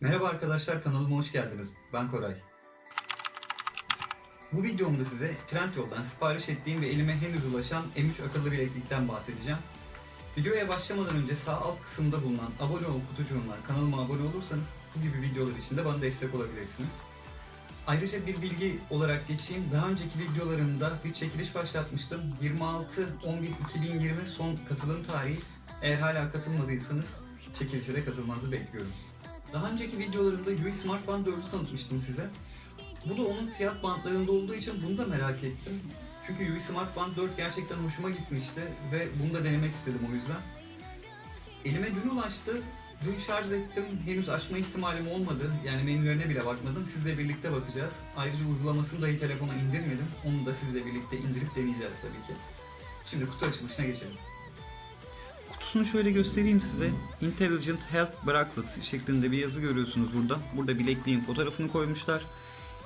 Merhaba arkadaşlar kanalıma hoş geldiniz. Ben Koray. Bu videomda size Trendyol'dan sipariş ettiğim ve elime henüz ulaşan M3 akıllı bileklikten bahsedeceğim. Videoya başlamadan önce sağ alt kısımda bulunan abone ol kutucuğundan kanalıma abone olursanız bu gibi videolar için de bana destek olabilirsiniz. Ayrıca bir bilgi olarak geçeyim. Daha önceki videolarımda bir çekiliş başlatmıştım. 26-11-2020 son katılım tarihi. Eğer hala katılmadıysanız çekilişe de katılmanızı bekliyorum. Daha önceki videolarımda UI Smart Band 4'ü tanıtmıştım size. Bu da onun fiyat bantlarında olduğu için bunu da merak ettim. Çünkü UI Smart Band 4 gerçekten hoşuma gitmişti ve bunu da denemek istedim o yüzden. Elime dün ulaştı. Dün şarj ettim. Henüz açma ihtimalim olmadı. Yani menülerine bile bakmadım. Sizle birlikte bakacağız. Ayrıca uygulamasını dahi telefona indirmedim. Onu da sizle birlikte indirip deneyeceğiz tabii ki. Şimdi kutu açılışına geçelim. Kutusunu şöyle göstereyim size. Intelligent Health Bracelet şeklinde bir yazı görüyorsunuz burada. Burada bilekliğin fotoğrafını koymuşlar.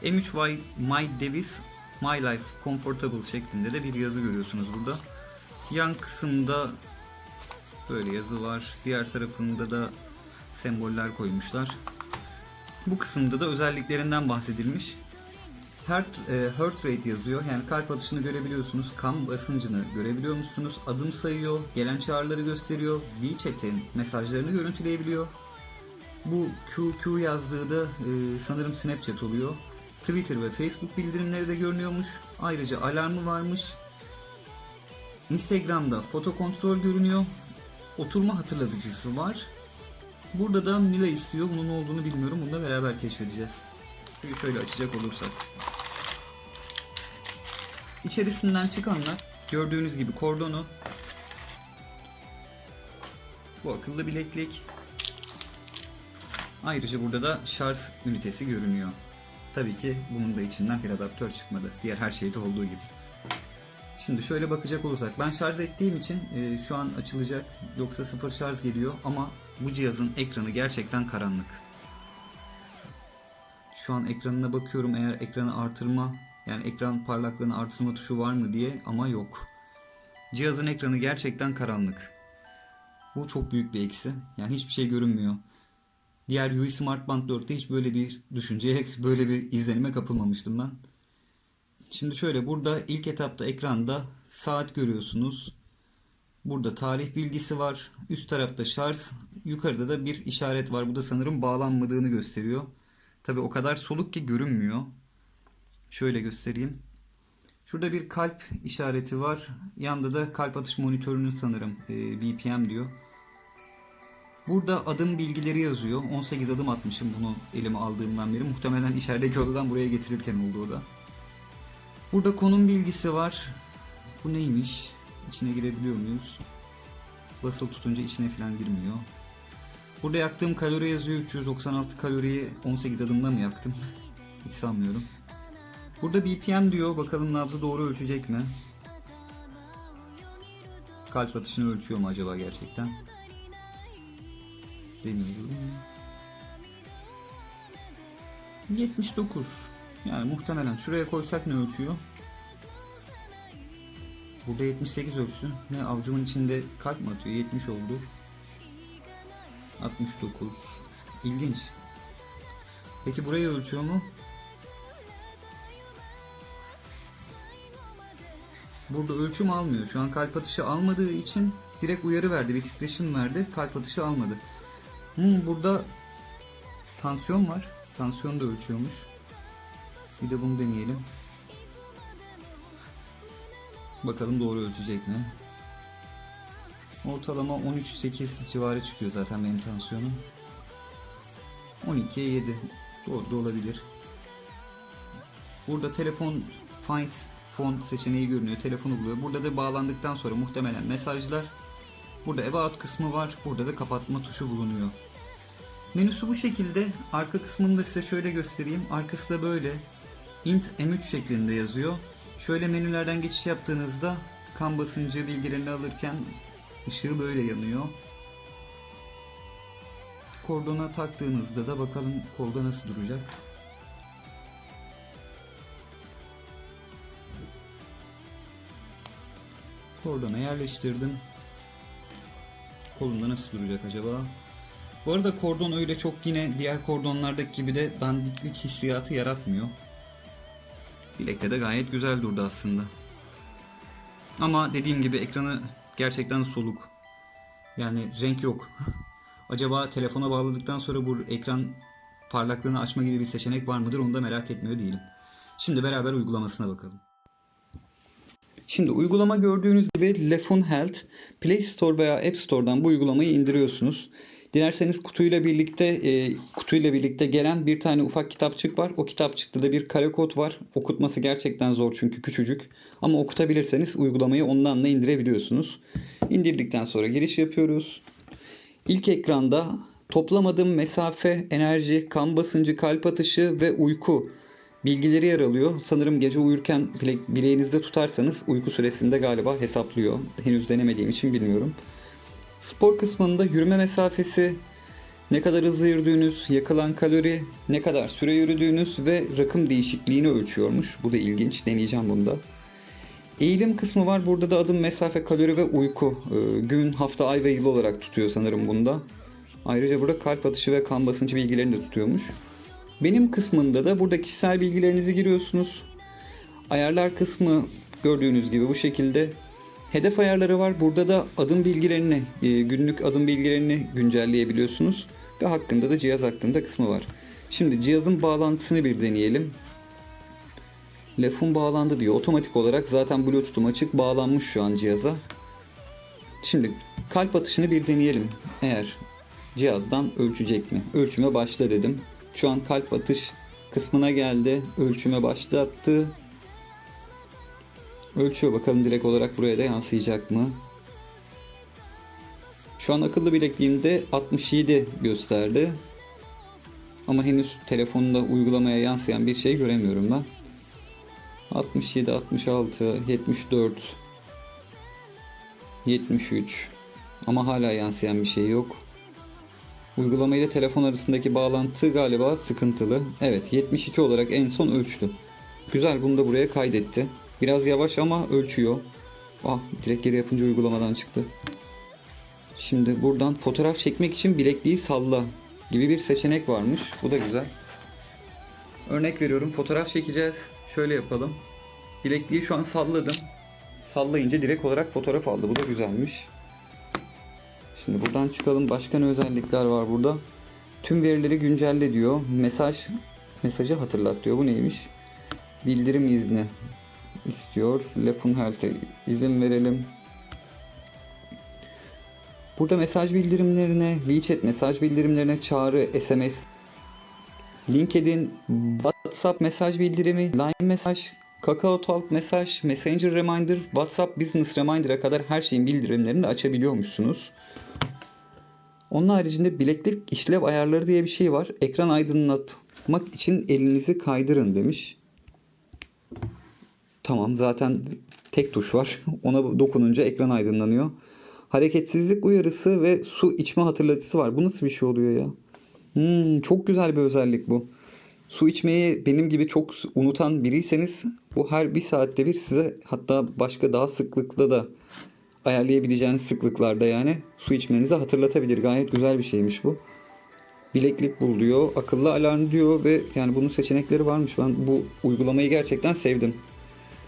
M3Y My Device My Life Comfortable şeklinde de bir yazı görüyorsunuz burada. Yan kısımda böyle yazı var. Diğer tarafında da semboller koymuşlar. Bu kısımda da özelliklerinden bahsedilmiş. Heart, e, heart rate yazıyor. Yani kalp atışını görebiliyorsunuz. Kan basıncını görebiliyor musunuz? Adım sayıyor. Gelen çağrıları gösteriyor. WeChat'in mesajlarını görüntüleyebiliyor. Bu QQ yazdığı da e, sanırım Snapchat oluyor. Twitter ve Facebook bildirimleri de görünüyormuş. Ayrıca alarmı varmış. Instagram'da foto kontrol görünüyor. Oturma hatırlatıcısı var. Burada da Mila istiyor. Bunun ne olduğunu bilmiyorum. Bunu da beraber keşfedeceğiz. Şöyle açacak olursak. İçerisinden çıkanlar gördüğünüz gibi kordonu bu akıllı bileklik ayrıca burada da şarj ünitesi görünüyor. Tabii ki bunun da içinden bir adaptör çıkmadı. Diğer her şeyde olduğu gibi. Şimdi şöyle bakacak olursak ben şarj ettiğim için e, şu an açılacak yoksa sıfır şarj geliyor ama bu cihazın ekranı gerçekten karanlık. Şu an ekranına bakıyorum eğer ekranı artırma yani ekran parlaklığını artırma tuşu var mı diye ama yok. Cihazın ekranı gerçekten karanlık. Bu çok büyük bir eksi. Yani hiçbir şey görünmüyor. Diğer UI Smart Band 4'te hiç böyle bir düşünceye, böyle bir izlenime kapılmamıştım ben. Şimdi şöyle burada ilk etapta ekranda saat görüyorsunuz. Burada tarih bilgisi var. Üst tarafta şarj. Yukarıda da bir işaret var. Bu da sanırım bağlanmadığını gösteriyor. Tabi o kadar soluk ki görünmüyor. Şöyle göstereyim. Şurada bir kalp işareti var. Yanda da kalp atış monitörünün sanırım e, BPM diyor. Burada adım bilgileri yazıyor. 18 adım atmışım bunu elime aldığımdan beri. Muhtemelen içerideki odadan buraya getirirken oldu o da. Burada konum bilgisi var. Bu neymiş? İçine girebiliyor muyuz? Basılı tutunca içine falan girmiyor. Burada yaktığım kalori yazıyor. 396 kaloriyi 18 adımda mı yaktım? Hiç sanmıyorum. Burada BPM diyor. Bakalım nabzı doğru ölçecek mi? Kalp atışını ölçüyor mu acaba gerçekten? Demiyorum. 79. Yani muhtemelen şuraya koysak ne ölçüyor? Burada 78 ölçsün. Ne avucumun içinde kalp mi atıyor? 70 oldu. 69. İlginç. Peki burayı ölçüyor mu? Burada ölçüm almıyor. Şu an kalp atışı almadığı için direkt uyarı verdi. Bir titreşim verdi. Kalp atışı almadı. Hmm, burada tansiyon var. Tansiyon da ölçüyormuş. Bir de bunu deneyelim. Bakalım doğru ölçecek mi? Ortalama 13-8 civarı çıkıyor zaten benim tansiyonum. 12'ye 7. Doğru da olabilir. Burada telefon find phone seçeneği görünüyor. Telefonu buluyor. Burada da bağlandıktan sonra muhtemelen mesajlar. Burada about kısmı var. Burada da kapatma tuşu bulunuyor. Menüsü bu şekilde. Arka kısmını da size şöyle göstereyim. Arkası da böyle. int M3 şeklinde yazıyor. Şöyle menülerden geçiş yaptığınızda kan basıncı bilgilerini alırken ışığı böyle yanıyor. Kordona taktığınızda da bakalım kolda nasıl duracak. Kordona yerleştirdim. Kolumda nasıl duracak acaba? Bu arada kordon öyle çok yine diğer kordonlardaki gibi de dandiklik hissiyatı yaratmıyor. Bilekte de gayet güzel durdu aslında. Ama dediğim gibi ekranı gerçekten soluk. Yani renk yok. Acaba telefona bağladıktan sonra bu ekran parlaklığını açma gibi bir seçenek var mıdır onu da merak etmiyor değilim. Şimdi beraber uygulamasına bakalım. Şimdi uygulama gördüğünüz gibi Lefun Health Play Store veya App Store'dan bu uygulamayı indiriyorsunuz. Dilerseniz kutuyla birlikte e, kutuyla birlikte gelen bir tane ufak kitapçık var. O kitapçıkta da bir kare kod var. Okutması gerçekten zor çünkü küçücük. Ama okutabilirseniz uygulamayı ondan da indirebiliyorsunuz. İndirdikten sonra giriş yapıyoruz. İlk ekranda toplam adım, mesafe, enerji, kan basıncı, kalp atışı ve uyku bilgileri yer alıyor. Sanırım gece uyurken bile, bileğinizde tutarsanız uyku süresinde galiba hesaplıyor. Henüz denemediğim için bilmiyorum. Spor kısmında yürüme mesafesi, ne kadar hızlı yürüdüğünüz, yakılan kalori, ne kadar süre yürüdüğünüz ve rakım değişikliğini ölçüyormuş. Bu da ilginç. Deneyeceğim bunu da. Eğilim kısmı var. Burada da adım, mesafe, kalori ve uyku. Ee, gün, hafta, ay ve yıl olarak tutuyor sanırım bunda. Ayrıca burada kalp atışı ve kan basıncı bilgilerini de tutuyormuş. Benim kısmında da burada kişisel bilgilerinizi giriyorsunuz. Ayarlar kısmı gördüğünüz gibi bu şekilde. Hedef ayarları var. Burada da adım bilgilerini, e, günlük adım bilgilerini güncelleyebiliyorsunuz. Ve hakkında da cihaz hakkında kısmı var. Şimdi cihazın bağlantısını bir deneyelim. Lefun bağlandı diyor. Otomatik olarak zaten Bluetooth'um açık bağlanmış şu an cihaza. Şimdi kalp atışını bir deneyelim. Eğer cihazdan ölçecek mi? Ölçüme başla dedim. Şu an kalp atış kısmına geldi. Ölçüme başlattı. Ölçüyor bakalım direkt olarak buraya da yansıyacak mı? Şu an akıllı bilekliğimde 67 gösterdi. Ama henüz telefonda uygulamaya yansıyan bir şey göremiyorum ben. 67, 66, 74, 73 ama hala yansıyan bir şey yok. Uygulama ile telefon arasındaki bağlantı galiba sıkıntılı. Evet 72 olarak en son ölçtü. Güzel bunu da buraya kaydetti. Biraz yavaş ama ölçüyor. Ah direkt geri yapınca uygulamadan çıktı. Şimdi buradan fotoğraf çekmek için bilekliği salla gibi bir seçenek varmış. Bu da güzel. Örnek veriyorum fotoğraf çekeceğiz. Şöyle yapalım. Bilekliği şu an salladım. Sallayınca direkt olarak fotoğraf aldı. Bu da güzelmiş. Şimdi buradan çıkalım. Başka ne özellikler var burada? Tüm verileri güncelle diyor. Mesaj mesajı hatırlat diyor. Bu neymiş? Bildirim izni istiyor. Lefun Health'e izin verelim. Burada mesaj bildirimlerine, WeChat mesaj bildirimlerine çağrı, SMS, LinkedIn, WhatsApp mesaj bildirimi, Line mesaj, Kakao Talk mesaj, Messenger Reminder, WhatsApp Business Reminder'a kadar her şeyin bildirimlerini açabiliyormuşsunuz. Onun haricinde bileklik işlev ayarları diye bir şey var. Ekran aydınlatmak için elinizi kaydırın demiş. Tamam zaten tek tuş var. Ona dokununca ekran aydınlanıyor. Hareketsizlik uyarısı ve su içme hatırlatıcısı var. Bu nasıl bir şey oluyor ya? Hmm, çok güzel bir özellik bu. Su içmeyi benim gibi çok unutan biriyseniz bu her bir saatte bir size hatta başka daha sıklıkla da ayarlayabileceğiniz sıklıklarda yani su içmenizi hatırlatabilir. Gayet güzel bir şeymiş bu. Bileklik bul diyor, akıllı alarm diyor ve yani bunun seçenekleri varmış. Ben bu uygulamayı gerçekten sevdim.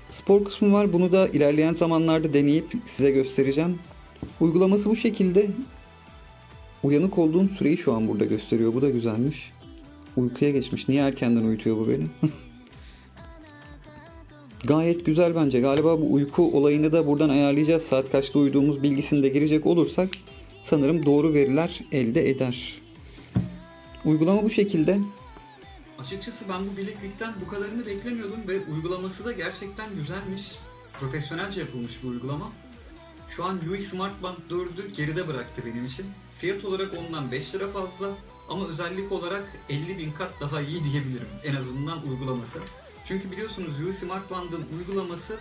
Spor kısmı var. Bunu da ilerleyen zamanlarda deneyip size göstereceğim. Uygulaması bu şekilde. Uyanık olduğum süreyi şu an burada gösteriyor. Bu da güzelmiş. Uykuya geçmiş. Niye erkenden uyutuyor bu beni? Gayet güzel bence. Galiba bu uyku olayını da buradan ayarlayacağız. Saat kaçta uyuduğumuz bilgisini de girecek olursak sanırım doğru veriler elde eder. Uygulama bu şekilde. Açıkçası ben bu bileklikten bu kadarını beklemiyordum ve uygulaması da gerçekten güzelmiş. Profesyonelce yapılmış bir uygulama. Şu an UI Smart Band 4'ü geride bıraktı benim için. Fiyat olarak ondan 5 lira fazla ama özellik olarak 50 bin kat daha iyi diyebilirim. En azından uygulaması. Çünkü biliyorsunuz UI Smart Band'ın uygulaması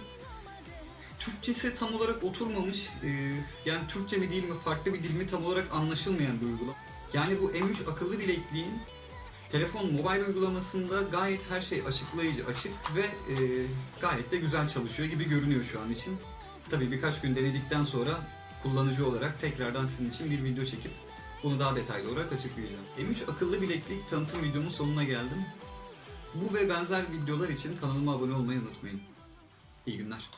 Türkçesi tam olarak oturmamış. Ee, yani Türkçe mi değil mi farklı bir dil mi tam olarak anlaşılmayan bir uygulama. Yani bu M3 akıllı bilekliğin telefon mobil uygulamasında gayet her şey açıklayıcı açık ve e, gayet de güzel çalışıyor gibi görünüyor şu an için. Tabii birkaç gün denedikten sonra kullanıcı olarak tekrardan sizin için bir video çekip Bunu daha detaylı olarak açıklayacağım. M3 akıllı bileklik tanıtım videomun sonuna geldim. Bu ve benzer videolar için kanalıma abone olmayı unutmayın. İyi günler.